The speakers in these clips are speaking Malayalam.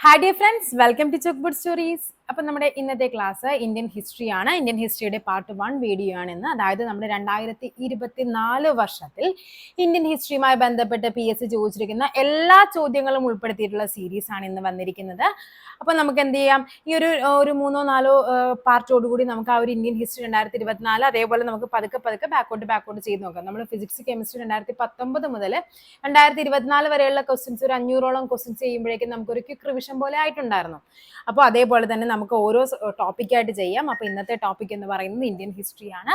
hi dear friends welcome to chalk bud stories അപ്പം നമ്മുടെ ഇന്നത്തെ ക്ലാസ് ഇന്ത്യൻ ഹിസ്റ്ററി ആണ് ഇന്ത്യൻ ഹിസ്റ്ററിയുടെ പാർട്ട് വൺ വീഡിയോ ആണെന്ന്. അതായത് നമ്മുടെ രണ്ടായിരത്തി ഇരുപത്തി നാല് വർഷത്തിൽ ഇന്ത്യൻ ഹിസ്റ്ററിയുമായി ബന്ധപ്പെട്ട് പി എസ് സി ചോദിച്ചിരിക്കുന്ന എല്ലാ ചോദ്യങ്ങളും ഉൾപ്പെടുത്തിയിട്ടുള്ള സീരീസ് ആണ് ഇന്ന് വന്നിരിക്കുന്നത്. അപ്പം നമുക്ക് എന്ത് ചെയ്യാം? ഈ ഒരു ഒരു മൂന്നോ നാലോ പാർട്ടോടുകൂടി നമുക്ക് ആ ഒരു ഇന്ത്യൻ ഹിസ്റ്ററി രണ്ടായിരത്തി ഇരുപത്തിനാല് അതേപോലെ നമുക്ക് പതുക്കെ പതുക്കെ ബാക്കോട്ട് ബാക്കോട്ട് ചെയ്ത് നോക്കാം. നമ്മൾ ഫിസിക്സ് കെമിസ്ട്രി രണ്ടായിരത്തി പത്തൊമ്പത് മുതൽ രണ്ടായിരത്തി ഇരുപത്തിനാല് വരെയുള്ള ക്വസ്റ്റ്യൻസ് ഒരു അഞ്ഞൂറോളം ക്വസ്റ്റ്യൻസ് ചെയ്യുമ്പോഴേക്കും നമുക്ക് ഒരു ക്വിക്ക് റിവിഷൻ പോലെ ആയിട്ടുണ്ടായിരുന്നു. അപ്പോൾ അതേപോലെ തന്നെ നമുക്ക് ഓരോ ടോപ്പിക്കായിട്ട് ചെയ്യാം. അപ്പോൾ ഇന്നത്തെ ടോപ്പിക് എന്ന് പറയുന്നത് ഇന്ത്യൻ ഹിസ്റ്ററിയാണ്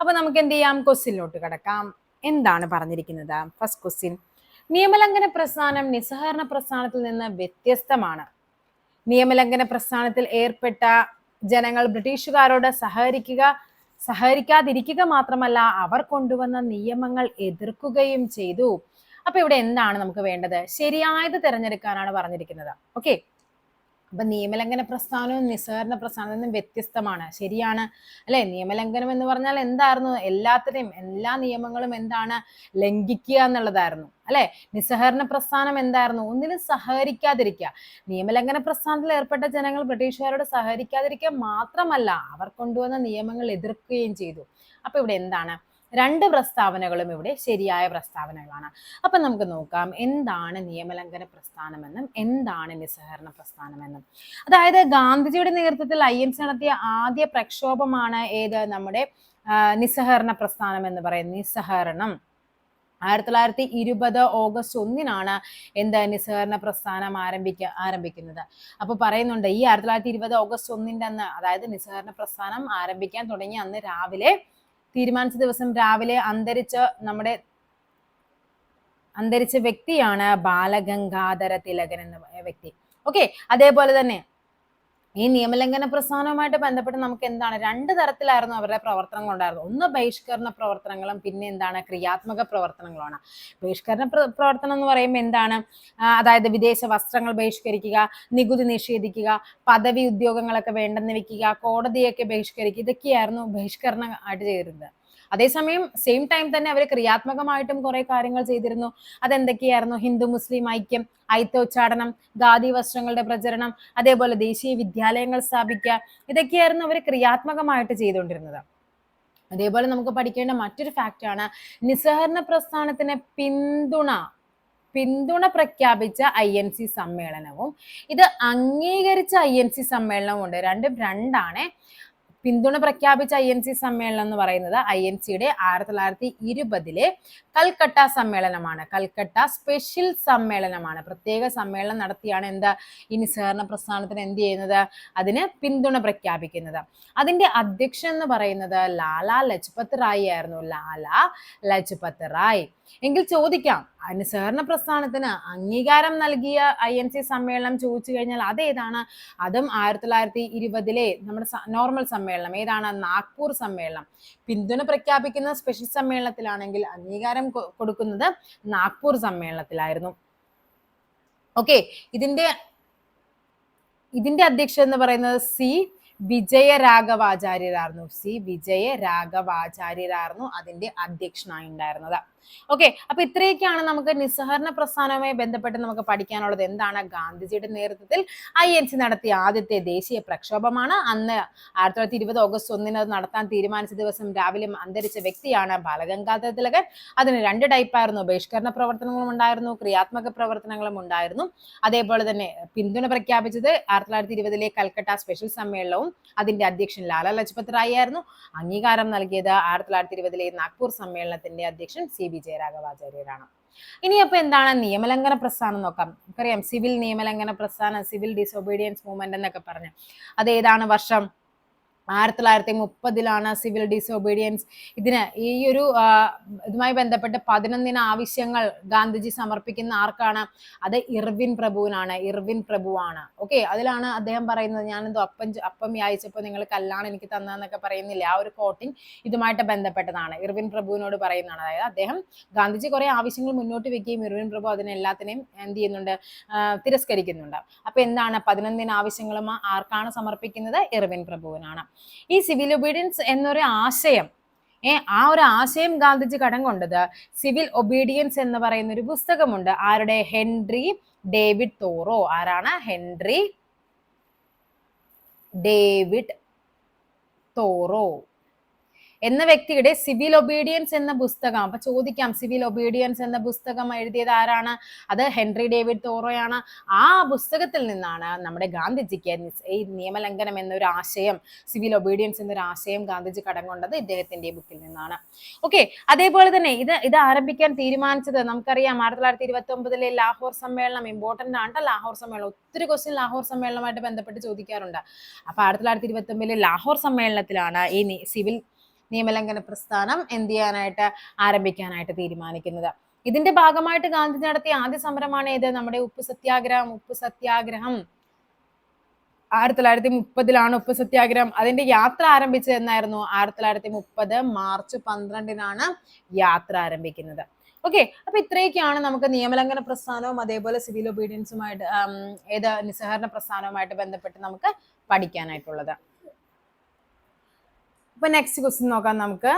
അപ്പോൾ നമുക്ക് എന്ത് ചെയ്യാം? ക്വസ്റ്റ്യനിലോട്ട് കിടക്കാം. എന്താണ് പറഞ്ഞിരിക്കുന്നത്? ഫസ്റ്റ് ക്വസ്റ്റ്യൻ നിയമലംഘന പ്രസ്ഥാനം നിസ്സഹകരണ പ്രസ്ഥാനത്തിൽ നിന്ന് വ്യത്യസ്തമാണ്. നിയമലംഘന പ്രസ്ഥാനത്തിൽ ഏർപ്പെട്ട ജനങ്ങൾ ബ്രിട്ടീഷുകാരോട് സഹകരിക്കുക സഹകരിക്കാതിരിക്കുക മാത്രമല്ല അവർ കൊണ്ടുവന്ന നിയമങ്ങൾ എതിർക്കുകയും ചെയ്തു. അപ്പൊ ഇവിടെ എന്താണ് നമുക്ക് വേണ്ടത്? ശരിയായത് തിരഞ്ഞെടുക്കാനാണ് പറഞ്ഞിരിക്കുന്നത്. ഓക്കെ അപ്പൊ നിയമലംഘന പ്രസ്ഥാനവും നിസ്സഹകരണ പ്രസ്ഥാനവും നിന്നും വ്യത്യസ്തമാണ്. ശരിയാണ്. അല്ലെ? നിയമലംഘനം എന്ന് പറഞ്ഞാൽ എന്തായിരുന്നു? എല്ലാത്തിനെയും എല്ലാ നിയമങ്ങളും എന്താണ്? ലംഘിക്കുക എന്നുള്ളതായിരുന്നു. അല്ലെ? നിസ്സഹകരണ പ്രസ്ഥാനം എന്തായിരുന്നു? ഒന്നിനും സഹകരിക്കാതിരിക്കുക. നിയമലംഘന പ്രസ്ഥാനത്തിൽ ഏർപ്പെട്ട ജനങ്ങൾ ബ്രിട്ടീഷുകാരോട് സഹകരിക്കാതിരിക്കുക മാത്രമല്ല അവർ കൊണ്ടുവന്ന നിയമങ്ങൾ എതിർക്കുകയും ചെയ്തു. അപ്പൊ ഇവിടെ എന്താണ്? രണ്ട് പ്രസ്താവനകളും ഇവിടെ ശരിയായ പ്രസ്താവനകളാണ്. അപ്പം നമുക്ക് നോക്കാം എന്താണ് നിയമലംഘന പ്രസ്ഥാനമെന്നും എന്താണ് നിസ്സഹകരണ പ്രസ്ഥാനമെന്നും. അതായത് ഗാന്ധിജിയുടെ നേതൃത്വത്തിൽ ഐ എം സി നടത്തിയ ആദ്യ പ്രക്ഷോഭമാണ് ഏത്? നമ്മുടെ നിസ്സഹകരണ പ്രസ്ഥാനം എന്ന് പറയുന്നത്. നിസ്സഹകരണം. ആയിരത്തി തൊള്ളായിരത്തി ഇരുപത് ഓഗസ്റ്റ് ഒന്നിനാണ് എന്ത്? നിസ്സഹകരണ പ്രസ്ഥാനം ആരംഭിക്ക ആരംഭിക്കുന്നത്. അപ്പൊ പറയുന്നുണ്ട് ഈ ആയിരത്തി തൊള്ളായിരത്തി ഇരുപത് ഓഗസ്റ്റ് ഒന്നിന്റെ അന്ന് അതായത് നിസ്സഹകരണ പ്രസ്ഥാനം ആരംഭിക്കാൻ തുടങ്ങി അന്ന് രാവിലെ തീരുമാനിച്ച ദിവസം രാവിലെ അന്തരിച്ച നമ്മുടെ അന്തരിച്ച വ്യക്തിയാണ് ബാലഗംഗാധര തിലകൻ എന്ന വ്യക്തി. ഓക്കെ അതേപോലെ തന്നെ ഈ നിയമലംഘന പ്രസ്ഥാനവുമായിട്ട് ബന്ധപ്പെട്ട് നമുക്ക് എന്താണ് രണ്ട് തരത്തിലായിരുന്നു അവരുടെ പ്രവർത്തനങ്ങൾ ഉണ്ടായിരുന്നത്. ഒന്ന് ബഹിഷ്കരണ പ്രവർത്തനങ്ങളും പിന്നെ എന്താണ്? ക്രിയാത്മക പ്രവർത്തനങ്ങളുമാണ്. ബഹിഷ്കരണ പ്രവർത്തനം എന്ന് പറയുമ്പോൾ എന്താണ്? അതായത് വിദേശ വസ്ത്രങ്ങൾ ബഹിഷ്കരിക്കുക നികുതി നിഷേധിക്കുക പദവി ഉദ്യോഗങ്ങളൊക്കെ വേണ്ടെന്ന് വെക്കുക കോടതിയൊക്കെ ബഹിഷ്കരിക്കുക ഇതൊക്കെയായിരുന്നു ബഹിഷ്കരണം ആയിട്ട് ചെയ്തിരുന്നത്. അതേസമയം സെയിം ടൈം തന്നെ അവർ ക്രിയാത്മകമായിട്ടും കുറെ കാര്യങ്ങൾ ചെയ്തിരുന്നു. അതെന്തൊക്കെയായിരുന്നു? ഹിന്ദു മുസ്ലിം ഐക്യം ഐത്തോച്ചാടനം ഖാദി വസ്ത്രങ്ങളുടെ പ്രചരണം അതേപോലെ ദേശീയ വിദ്യാലയങ്ങൾ സ്ഥാപിക്കുക ഇതൊക്കെയായിരുന്നു അവർ ക്രിയാത്മകമായിട്ട് ചെയ്തുകൊണ്ടിരുന്നത്. അതേപോലെ നമുക്ക് പഠിക്കേണ്ട മറ്റൊരു ഫാക്റ്റാണ് നിസ്സഹരണ പ്രസ്ഥാനത്തിന് പിന്തുണ പിന്തുണ പ്രഖ്യാപിച്ച ഐ എൻ സി സമ്മേളനവും ഇത് അംഗീകരിച്ച ഐ എൻ സി സമ്മേളനവും ഉണ്ട്. രണ്ടും രണ്ടാണ്. പിന്തുണ പ്രഖ്യാപിച്ച ഐ എൻ സി സമ്മേളനം എന്ന് പറയുന്നത് ഐ എൻ സിയുടെ ആയിരത്തി തൊള്ളായിരത്തി ഇരുപതിലെ കൽക്കട്ട സമ്മേളനമാണ്. കൽക്കട്ട സ്പെഷ്യൽ സമ്മേളനമാണ്. പ്രത്യേക സമ്മേളനം നടത്തിയാണ് എന്താ ഈ നിസ്സഹകരണ പ്രസ്ഥാനത്തിന് എന്ത് ചെയ്യുന്നത്? അതിന് പിന്തുണ പ്രഖ്യാപിക്കുന്നത്. അതിന്റെ അധ്യക്ഷൻ എന്ന് പറയുന്നത് ലാലാ ലജ്പത് റായി ആയിരുന്നു. ലാലാ ലജ്പത് റായ്. എങ്കിൽ ചോദിക്കാം അനുസരണ പ്രസ്ഥാനത്തിന് അംഗീകാരം നൽകിയ ഐ എൻ സി സമ്മേളനം ചോദിച്ചു കഴിഞ്ഞാൽ അതേതാണ്? അതും ആയിരത്തി തൊള്ളായിരത്തി ഇരുപതിലെ നമ്മുടെ നോർമൽ സമ്മേളനം. ഏതാണ്? നാഗ്പൂർ സമ്മേളനം. പിന്തുണ പ്രഖ്യാപിക്കുന്ന സ്പെഷ്യൽ സമ്മേളനത്തിലാണെങ്കിൽ അംഗീകാരം കൊടുക്കുന്നത് നാഗ്പൂർ സമ്മേളനത്തിലായിരുന്നു. ഓക്കെ ഇതിന്റെ ഇതിന്റെ അധ്യക്ഷ എന്ന് പറയുന്നത് സി വിജയ രാഘവാചാര്യരായിരുന്നു സി വിജയ രാഘവാചാര്യരായിരുന്നു അതിന്റെ അധ്യക്ഷനായി ഉണ്ടായിരുന്നത്. ഓക്കെ അപ്പൊ ഇത്രയൊക്കെയാണ് നമുക്ക് നിസ്സഹരണ പ്രസ്ഥാനവുമായി ബന്ധപ്പെട്ട് നമുക്ക് പഠിക്കാനുള്ളത്. എന്താണ് ഗാന്ധിജിയുടെ നേതൃത്വത്തിൽ ഐ എൻ സി നടത്തിയ ആദ്യത്തെ ദേശീയ പ്രക്ഷോഭമാണ്. അന്ന് ആയിരത്തി തൊള്ളായിരത്തി ഇരുപത് ഓഗസ്റ്റ് ഒന്നിന് നടത്താൻ തീരുമാനിച്ച ദിവസം രാവിലെ അന്തരിച്ച വ്യക്തി,യാണ് ബാലഗംഗാധര തിലകൻ. അതിന് രണ്ട് ടൈപ്പായിരുന്നു ബഹിഷ്കരണ പ്രവർത്തനങ്ങളും ഉണ്ടായിരുന്നു ക്രിയാത്മക പ്രവർത്തനങ്ങളും ഉണ്ടായിരുന്നു. അതേപോലെ തന്നെ പിന്തുണ പ്രഖ്യാപിച്ചത് ആയിരത്തി തൊള്ളായിരത്തി ഇരുപതിലെ കൽക്കട്ട സ്പെഷ്യൽ സമ്മേളനവും അതിന്റെ അധ്യക്ഷൻ ലാല ലജ്പത് റായി ആയിരുന്നു. അംഗീകാരം നൽകിയത് ആയിരത്തി തൊള്ളായിരത്തി ഇരുപതിലെ നാഗ്പൂർ സമ്മേളനത്തിന്റെ അധ്യക്ഷൻ സി വിജയരാഘവാചാര്യരാണ് ഇനി അപ്പൊ എന്താണ് നിയമലംഘന പ്രസ്ഥാനം നോക്കാം. നമുക്കറിയാം സിവിൽ നിയമലംഘന പ്രസ്ഥാനം സിവിൽ ഡിസൊബീഡിയൻസ് മൂവ്മെന്റ് എന്നൊക്കെ പറഞ്ഞു. അത് ഏതാണ് വർഷം? ആയിരത്തി തൊള്ളായിരത്തി മുപ്പതിലാണ് സിവിൽ ഡിസോബീഡിയൻസ് ഇതിന് ഈ ഒരു ഇതുമായി ബന്ധപ്പെട്ട് പതിനൊന്നിന് ആവശ്യങ്ങൾ ഗാന്ധിജി സമർപ്പിക്കുന്ന ആർക്കാണ്? അത് ഇർവിൻ പ്രഭുവിനാണ് ഇർവിൻ പ്രഭുവാണ്. ഓക്കെ അതിലാണ് അദ്ദേഹം പറയുന്നത് ഞാനെന്തോ അപ്പം അപ്പം യായിച്ചപ്പോൾ നിങ്ങൾ കല്ലാണ് എനിക്ക് തന്നതെന്നൊക്കെ പറയുന്നില്ല? ആ ഒരു കോട്ടിങ് ഇതുമായിട്ട് ബന്ധപ്പെട്ടതാണ്. ഇർവിൻ പ്രഭുവിനോട് പറയുന്നതാണ്. അതായത് അദ്ദേഹം ഗാന്ധിജി കുറേ ആവശ്യങ്ങൾ മുന്നോട്ട് വെക്കുകയും ഇർവിൻ പ്രഭു അതിനെല്ലാത്തിനെയും എന്ത് ചെയ്യുന്നുണ്ട്? തിരസ്കരിക്കുന്നുണ്ട്. അപ്പോൾ എന്താണ് പതിനൊന്നിന് ആവശ്യങ്ങളും ആർക്കാണ് സമർപ്പിക്കുന്നത്? ഇർവിൻ പ്രഭുവിനാണ്. ഈ സിവിൽ ഒബീഡിയൻസ് എന്നൊരു ആശയം ഏ ആ ഒരു ആശയം ഗാന്ധിജി കടം കൊണ്ടത് സിവിൽ ഒബീഡിയൻസ് എന്ന് പറയുന്ന ഒരു പുസ്തകമുണ്ട്. ആരുടെ? Henry David Thoreau. ആരാണ്? Henry David Thoreau. എന്ന വ്യക്തിയുടെ സിവിൽ ഒബീഡിയൻസ് എന്ന പുസ്തകം അപ്പൊ ചോദിക്കാം സിവിൽ ഒബീഡിയൻസ് എന്ന പുസ്തകം എഴുതിയത് ആരാണ്? അത് ഹെൻറി ഡേവിഡ് തോറോയാണ്. ആ പുസ്തകത്തിൽ നിന്നാണ് നമ്മുടെ ഗാന്ധിജിക്ക് ഈ നിയമലംഘനം എന്നൊരു ആശയം സിവിൽ ഒബീഡിയൻസ് എന്നൊരു ആശയം ഗാന്ധിജി കടം ഇദ്ദേഹത്തിന്റെ ബുക്കിൽ നിന്നാണ്. ഓക്കെ അതേപോലെ തന്നെ ഇത് ഇത് ആരംഭിക്കാൻ തീരുമാനിച്ചത് നമുക്കറിയാം ആയിരത്തി തൊള്ളായിരത്തി ഇരുപത്തി ഒമ്പതിലെ ലാഹോർ സമ്മേളനം ഇമ്പോർട്ടന്റ് ആണ് ലാഹോർ സമ്മേളനം ഒത്തിരി ക്വസ്റ്റ്യൻ ലാഹോർ സമ്മേളനമായിട്ട് ബന്ധപ്പെട്ട് ചോദിക്കാറുണ്ട്. അപ്പൊ ആയിരത്തി തൊള്ളായിരത്തി ഇരുപത്തി ഒമ്പതിലെ ലാഹോർ സമ്മേളനത്തിലാണ് ഈ സിവിൽ നിയമലംഘന പ്രസ്ഥാനം എന്ത് ചെയ്യാനായിട്ട് ആരംഭിക്കാനായിട്ട് തീരുമാനിക്കുന്നത്. ഇതിന്റെ ഭാഗമായിട്ട് ഗാന്ധി നടത്തിയ ആദ്യ സമരമാണ് ഏത്? നമ്മുടെ ഉപ്പ് സത്യാഗ്രഹം ഉപ്പ് സത്യാഗ്രഹം. ആയിരത്തി തൊള്ളായിരത്തി മുപ്പതിലാണ് ഉപ്പ് സത്യാഗ്രഹം. അതിന്റെ യാത്ര ആരംഭിച്ചത് എന്നായിരുന്നു. ആയിരത്തി തൊള്ളായിരത്തി മുപ്പത് മാർച്ച് പന്ത്രണ്ടിനാണ് യാത്ര ആരംഭിക്കുന്നത്. ഓക്കെ അപ്പൊ ഇത്രയൊക്കെയാണ് നമുക്ക് നിയമലംഘന പ്രസ്ഥാനവും അതേപോലെ സിവിൽ ഒബീഡിയൻസുമായിട്ട് ഏത് നിസ്സഹകരണ പ്രസ്ഥാനവുമായിട്ട് ബന്ധപ്പെട്ട് നമുക്ക് പഠിക്കാനായിട്ടുള്ളത്. അപ്പൊ നെക്സ്റ്റ് ക്വസ്റ്റ്യൻ നോക്കാം നമുക്ക്.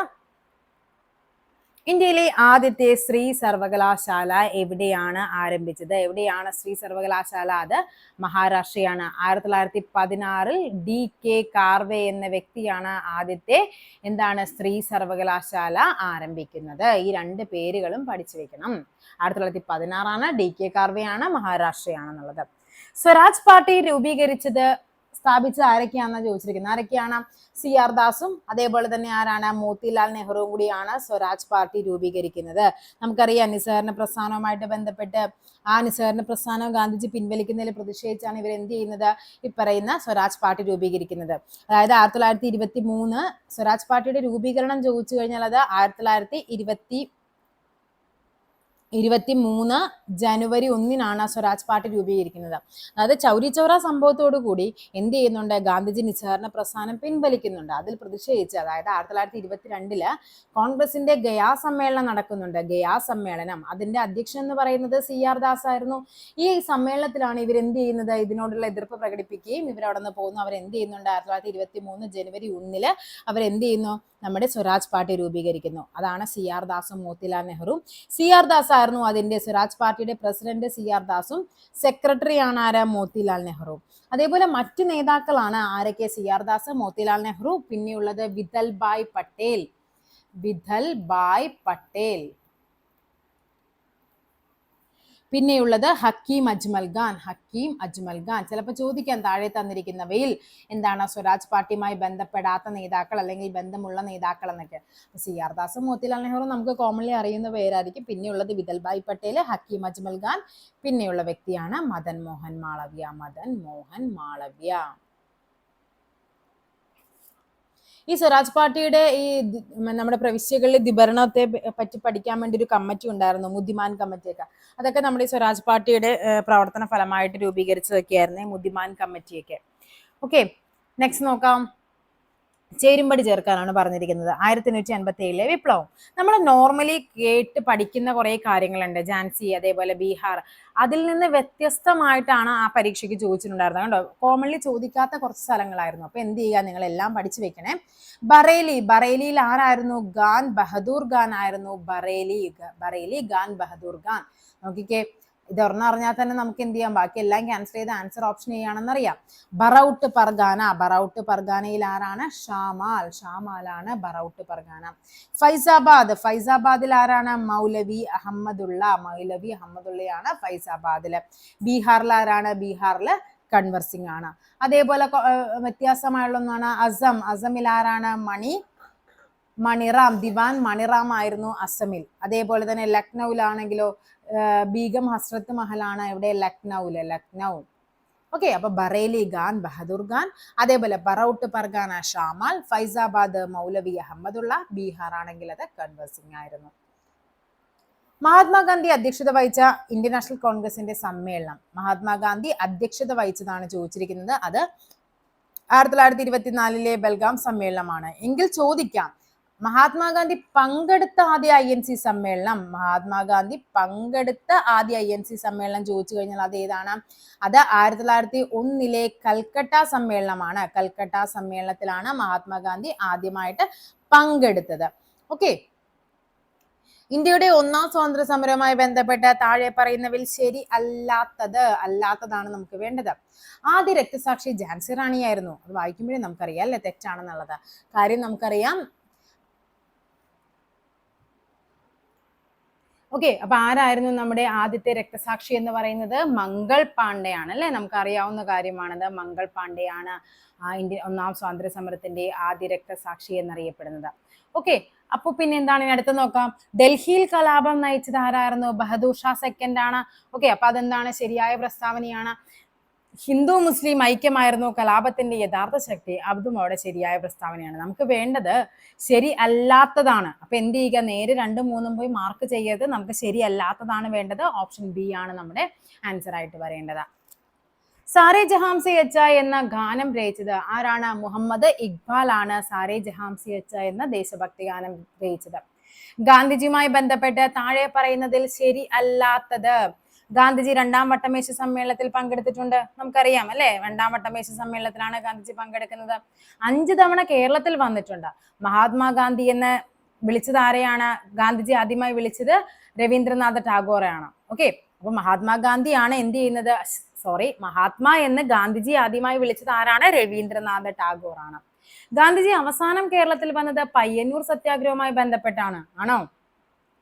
ഇന്ത്യയിലെ ആദ്യത്തെ ശ്രീ സർവകലാശാല എവിടെയാണ് ആരംഭിച്ചത്? എവിടെയാണ് ശ്രീ സർവകലാശാല? അത് മഹാരാഷ്ട്രയാണ്. ആയിരത്തി തൊള്ളായിരത്തി പതിനാറിൽ ഡി കെ കാർവേ എന്ന വ്യക്തിയാണ് ആദ്യത്തെ എന്താണ് സ്ത്രീ സർവകലാശാല ആരംഭിക്കുന്നത്? ഈ രണ്ട് പേരുകളും പഠിച്ചു വെക്കണം. ആയിരത്തി തൊള്ളായിരത്തി പതിനാറാണ് ഡി കെ കാർവേ ആണ് മഹാരാഷ്ട്രയാണെന്നുള്ളത്. സ്വരാജ് പാർട്ടി രൂപീകരിച്ചത് സ്ഥാപിച്ചത് ആരൊക്കെയാണെന്ന് ചോദിച്ചിരിക്കുന്നത്. ആരൊക്കെയാണ് സി ആർ ദാസും അതേപോലെ തന്നെ ആരാണ് മോത്തിലാൽ നെഹ്റുവും കൂടിയാണ് സ്വരാജ് പാർട്ടി രൂപീകരിക്കുന്നത്. നമുക്കറിയാം നിസ്സഹരണ പ്രസ്ഥാനവുമായിട്ട് ബന്ധപ്പെട്ട് ആ നിസ്സഹരണ പ്രസ്ഥാനം ഗാന്ധിജി പിൻവലിക്കുന്നതിൽ പ്രതിഷേധിച്ചാണ് ഇവർ എന്ത് ചെയ്യുന്നത്? ഈ പറയുന്ന സ്വരാജ് പാർട്ടി രൂപീകരിക്കുന്നത്. അതായത് ആയിരത്തി തൊള്ളായിരത്തി ഇരുപത്തി മൂന്ന് സ്വരാജ് പാർട്ടിയുടെ രൂപീകരണം ചോദിച്ചു കഴിഞ്ഞാൽ അത് ആയിരത്തി തൊള്ളായിരത്തി ഇരുപത്തി ഇരുപത്തി മൂന്ന് ജനുവരി ഒന്നിനാണ് സ്വരാജ് പാർട്ടി രൂപീകരിക്കുന്നത്. അതായത് ചൗരി ചൗറ സംഭവത്തോടു കൂടി എന്ത് ചെയ്യുന്നുണ്ട്? ഗാന്ധിജി നിസ്സഹകരണ പ്രസ്ഥാനം പിൻവലിക്കുന്നുണ്ട്. അതിൽ പ്രതിഷേധിച്ച് അതായത് ആയിരത്തി തൊള്ളായിരത്തി ഇരുപത്തിരണ്ടിൽ കോൺഗ്രസിന്റെ ഗയാ സമ്മേളനം നടക്കുന്നുണ്ട്. ഗയാ സമ്മേളനം. അതിന്റെ അധ്യക്ഷൻ എന്ന് പറയുന്നത് സി ആർ ദാസ് ആയിരുന്നു. ഈ സമ്മേളനത്തിലാണ് ഇവർ എന്ത് ചെയ്യുന്നത്? ഇതിനോടുള്ള എതിർപ്പ് പ്രകടിപ്പിക്കുകയും ഇവർ അവിടെ നിന്ന് പോകുന്നു. അവർ എന്ത് ചെയ്യുന്നുണ്ട്? ആയിരത്തി തൊള്ളായിരത്തി ഇരുപത്തി മൂന്ന് ജനുവരി ഒന്നിൽ അവർ എന്ത് ചെയ്യുന്നു? നമ്മുടെ സ്വരാജ് പാർട്ടി രൂപീകരിക്കുന്നു. അതാണ് സി ആർ ദാസും മോത്തിലാൽ നെഹ്റു സി ആർ ദാസ് ആയിരുന്നു അതിന്റെ സ്വരാജ് പാർട്ടിയുടെ പ്രസിഡന്റ് സി ആർ ദാസും. സെക്രട്ടറി ആണ് ആരാ? മോത്തിലാൽ നെഹ്റു. അതേപോലെ മറ്റു നേതാക്കളാണ് ആരൊക്കെ? സി ആർ ദാസ് മോത്തിലാൽ നെഹ്റു പിന്നെയുള്ളത് വിതൽ ഭായ് പട്ടേൽ. വിതൽ ഭായ് പട്ടേൽ. പിന്നെയുള്ളത് ഹക്കീം അജ്മൽ ഖാൻ ഹക്കീം അജ്മൽ ഖാൻ. ചിലപ്പോൾ ചോദിക്കാൻ താഴെ തന്നിരിക്കുന്നവയിൽ എന്താണ് സ്വരാജ് പാർട്ടിയുമായി ബന്ധപ്പെടാത്ത നേതാക്കൾ അല്ലെങ്കിൽ ബന്ധമുള്ള നേതാക്കൾ എന്നൊക്കെ. സി ആർ ദാസും മോത്തിലാൽ നെഹ്റു നമുക്ക് കോമൺലി അറിയുന്ന പേരായിരിക്കും. പിന്നെയുള്ളത് വിതൽഭായ് പട്ടേൽ ഹക്കീം അജ്മൽ ഖാൻ. പിന്നെയുള്ള വ്യക്തിയാണ് മദൻ മോഹൻ മാളവ്യ. മദൻ മോഹൻ മാളവ്യ. ഈ സ്വരാജ് പാർട്ടിയുടെ ഈ നമ്മുടെ പ്രവിശ്യകളിലെ ദിഭരണത്തെ പറ്റി പഠിക്കാൻ വേണ്ടി ഒരു കമ്മിറ്റി ഉണ്ടായിരുന്നു മുദ്ദിമാൻ കമ്മിറ്റിയൊക്കെ അതൊക്കെ നമ്മുടെ ഈ സ്വരാജ് പാർട്ടിയുടെ പ്രവർത്തന ഫലമായിട്ട് രൂപീകരിച്ചതൊക്കെയായിരുന്നു ഈ മുദ്ദിമാൻ കമ്മിറ്റിയൊക്കെ. ഓക്കെ നെക്സ്റ്റ് നോക്കാം. ചേരുംപടി ചേർക്കാനാണ് പറഞ്ഞിരിക്കുന്നത്. ആയിരത്തി എണ്ണൂറ്റി അൻപത്തി ഏഴിലെ വിപ്ലവം. നമ്മൾ നോർമലി കേട്ട് പഠിക്കുന്ന കുറേ കാര്യങ്ങളുണ്ട്. ജാൻസി അതേപോലെ ബീഹാർ. അതിൽ നിന്ന് വ്യത്യസ്തമായിട്ടാണ് ആ പരീക്ഷയ്ക്ക് ചോദിച്ചിട്ടുണ്ടായിരുന്നത്. കണ്ടോ? കോമൺലി ചോദിക്കാത്ത കുറച്ച് സ്ഥലങ്ങളായിരുന്നു. അപ്പൊ എന്ത് ചെയ്യുക? നിങ്ങൾ എല്ലാം പഠിച്ചു വെക്കണേ. ബറേലി. ബറേലിയിൽ ആരായിരുന്നു? ഖാൻ ബഹദൂർ ഖാൻ ആയിരുന്നു. ബറേലി ബറേലി ഖാൻ ബഹദൂർ ഖാൻ. നോക്കിക്കേ. ഇതൊരെണ്ണം ഒരെണ്ണറിഞ്ഞാൽ തന്നെ നമുക്ക് എന്ത് ചെയ്യാം? ബാക്കി എല്ലാം ക്യാൻസൽ ചെയ്ത് ആൻസർ ഓപ്ഷൻ ചെയ്യാണെന്നറിയാം ബറൌട്ട് പർഗാന ബറൌട്ട് പർഗാനയിൽ ആരാണ്? ഷാമാൽ. ഷാമാലാണ് ബറൌട്ട് പർഗാന ഫൈസാബാദ്. ഫൈസാബാദിൽ ആരാണ്? മൗലവി അഹമ്മദുള്ള. മൗലവി അഹമ്മദുള്ളയാണ് ഫൈസാബാദിൽ ബീഹാറിൽ ആരാണ്? ബീഹാറിൽ കൺവർ സിംഗ് ആണ്. അതേപോലെ വ്യത്യാസമായുള്ള ഒന്നാണ് അസം അസമിൽ ആരാണ്? മണി. മണിറാം. ദിവാൻ മണിറാം ആയിരുന്നു അസമിൽ അതേപോലെ തന്നെ ലക്നൌവിലാണെങ്കിലോ ബീഗം ഹസ്രത്ത് മഹലാണ് എവിടെ ലക്നൌൽ ലക്നൗ. ഓക്കെ അപ്പൊ ബറേലി ഖാൻ ബഹദൂർ ഖാൻ അതേപോലെ ബറൌട്ട് പർഗാന ഷാമാൽ ഫൈസാബാദ് മൗലവി അഹമ്മദുള്ള ബീഹാർ ആണെങ്കിൽ അത് കൺവേഴ്സിംഗ് ആയിരുന്നു. മഹാത്മാഗാന്ധി അധ്യക്ഷത വഹിച്ച ഇന്ത്യൻ നാഷണൽ കോൺഗ്രസിന്റെ സമ്മേളനം. മഹാത്മാഗാന്ധി അധ്യക്ഷത വഹിച്ചതാണ് ചോദിച്ചിരിക്കുന്നത്. അത് ആയിരത്തി തൊള്ളായിരത്തി ഇരുപത്തിനാലിലെ ബൽഗാം സമ്മേളനമാണ്. എങ്കിൽ ചോദിക്കാം മഹാത്മാഗാന്ധി പങ്കെടുത്ത ആദ്യ ഐ എൻ സി സമ്മേളനം. മഹാത്മാഗാന്ധി പങ്കെടുത്ത ആദ്യ ഐ എൻ സി സമ്മേളനം ചോദിച്ചു കഴിഞ്ഞാൽ അത് ഏതാണ്? അത് ആയിരത്തി തൊള്ളായിരത്തി ഒന്നിലെ കൽക്കട്ട സമ്മേളനമാണ്. കൽക്കട്ട സമ്മേളനത്തിലാണ് മഹാത്മാഗാന്ധി ആദ്യമായിട്ട് പങ്കെടുത്തത്. ഓക്കെ. ഇന്ത്യയുടെ ഒന്നാം സ്വാതന്ത്ര്യ സമരവുമായി ബന്ധപ്പെട്ട താഴെ പറയുന്നവിൽ ശരി അല്ലാത്തത് അല്ലാത്തതാണ് നമുക്ക് വേണ്ടത്. ആദ്യ രക്തസാക്ഷി ഝാൻസി റാണിയായിരുന്നു. അത് വായിക്കുമ്പോഴേ നമുക്കറിയാം അല്ലെ? തെറ്റാണെന്നുള്ളത്. കാര്യം നമുക്കറിയാം ഓക്കെ അപ്പൊ ആരായിരുന്നു നമ്മുടെ ആദ്യത്തെ രക്തസാക്ഷി എന്ന് പറയുന്നത്? മംഗൾ പാണ്ഡെയാണ് അല്ലെ? നമുക്ക് അറിയാവുന്ന കാര്യമാണത്. മംഗൾ പാണ്ഡെയാണ് ഇന്ത്യ ഒന്നാം സ്വാതന്ത്ര്യ സമരത്തിന്റെ ആദ്യ രക്തസാക്ഷി എന്നറിയപ്പെടുന്നത്. ഓക്കെ അപ്പൊ പിന്നെ എന്താണ്? ഇനി അടുത്ത് നോക്കാം. ഡൽഹിയിൽ കലാപം നയിച്ചത് ആരായിരുന്നു? ബഹദൂർ ഷാ സെക്കൻഡ് ആണ്. ഓക്കെ അപ്പൊ അതെന്താണ്? ശരിയായ പ്രസ്താവനയാണ്. ഹിന്ദു മുസ്ലിം ഐക്യമായിരുന്നു കലാപത്തിന്റെ യഥാർത്ഥ ശക്തി. അതും അവിടെ ശരിയായ പ്രസ്താവനയാണ്. നമുക്ക് വേണ്ടത് ശരി അല്ലാത്തതാണ്. അപ്പൊ എന്ത് ചെയ്യുക? നേരെ രണ്ടും മൂന്നും പോയി മാർക്ക് ചെയ്യരുത്. നമുക്ക് ശരിയല്ലാത്തതാണ് വേണ്ടത്. ഓപ്ഷൻ ബി ആണ് നമ്മുടെ ആൻസർ ആയിട്ട് വരേണ്ടത് സാരേ ജഹാംസി അച്ച എന്ന ഗാനം രചിച്ചത് ആരാണ്? മുഹമ്മദ് ഇക്ബാൽ ആണ് സാരേ ജഹാംസി അച്ച എന്ന ദേശഭക്തി ഗാനം രചിച്ചത്. ഗാന്ധിജിയുമായി ബന്ധപ്പെട്ട് താഴെ പറയുന്നതിൽ ശരി അല്ലാത്തത് ഗാന്ധിജി രണ്ടാം വട്ടമേശ സമ്മേളനത്തിൽ പങ്കെടുത്തിട്ടുണ്ട്. നമുക്കറിയാം അല്ലേ? രണ്ടാം വട്ടമേശ സമ്മേളനത്തിലാണ് ഗാന്ധിജി പങ്കെടുക്കുന്നത്. അഞ്ചു തവണ കേരളത്തിൽ വന്നിട്ടുണ്ട്. മഹാത്മാഗാന്ധി എന്ന് വിളിച്ചത് ആരെയാണ്? ഗാന്ധിജി ആദ്യമായി വിളിച്ചത് രവീന്ദ്രനാഥ ടാഗോറാണ്. ഓക്കെ? അപ്പൊ മഹാത്മാഗാന്ധിയാണ് എന്ത് ചെയ്യുന്നത്? സോറി മഹാത്മാ എന്ന് ഗാന്ധിജി ആദ്യമായി വിളിച്ചത് ആരാണ്? രവീന്ദ്രനാഥ ടാഗോറാണ്. ഗാന്ധിജി അവസാനം കേരളത്തിൽ വന്നത് പയ്യന്നൂർ സത്യാഗ്രഹവുമായി ബന്ധപ്പെട്ടാണ്. ആണോ?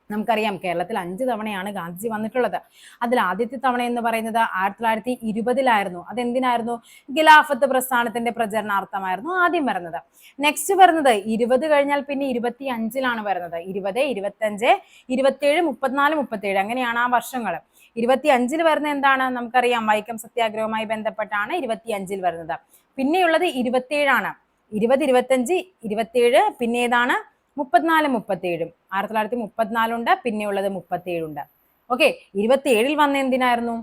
നമുക്കറിയാം കേരളത്തിൽ അഞ്ച് തവണയാണ് ഗാന്ധിജി വന്നിട്ടുള്ളത്. അതിൽ ആദ്യത്തെ തവണ എന്ന് പറയുന്നത് ആയിരത്തി തൊള്ളായിരത്തി ഇരുപതിലായിരുന്നു. അതെന്തിനായിരുന്നു? ഖിലാഫത്ത് പ്രസ്ഥാനത്തിന്റെ പ്രചരണാർത്ഥമായിരുന്നു ആദ്യം വരുന്നത്. നെക്സ്റ്റ് വരുന്നത് ഇരുപത് കഴിഞ്ഞാൽ പിന്നെ ഇരുപത്തി അഞ്ചിലാണ് വരുന്നത്. ഇരുപത് ഇരുപത്തഞ്ച് ഇരുപത്തിയേഴ് മുപ്പത്തിനാല് മുപ്പത്തിയേഴ്. അങ്ങനെയാണ് ആ വർഷങ്ങൾ. ഇരുപത്തി അഞ്ചിൽ വരുന്ന എന്താണ്? നമുക്കറിയാം വൈക്കം സത്യാഗ്രഹവുമായി ബന്ധപ്പെട്ടാണ് ഇരുപത്തി അഞ്ചിൽ വരുന്നത്. പിന്നെയുള്ളത് ഇരുപത്തിയേഴാണ്. ഇരുപത് ഇരുപത്തഞ്ച് ഇരുപത്തിയേഴ് പിന്നെ ഏതാണ്? മുപ്പത്തിനാല് മുപ്പത്തിയേഴും. ആയിരത്തി തൊള്ളായിരത്തി മുപ്പത്തിനാലുണ്ട് പിന്നെയുള്ളത് മുപ്പത്തിയേഴുണ്ട്. ഓക്കെ ഇരുപത്തിയേഴിൽ വന്ന എന്തിനായിരുന്നു?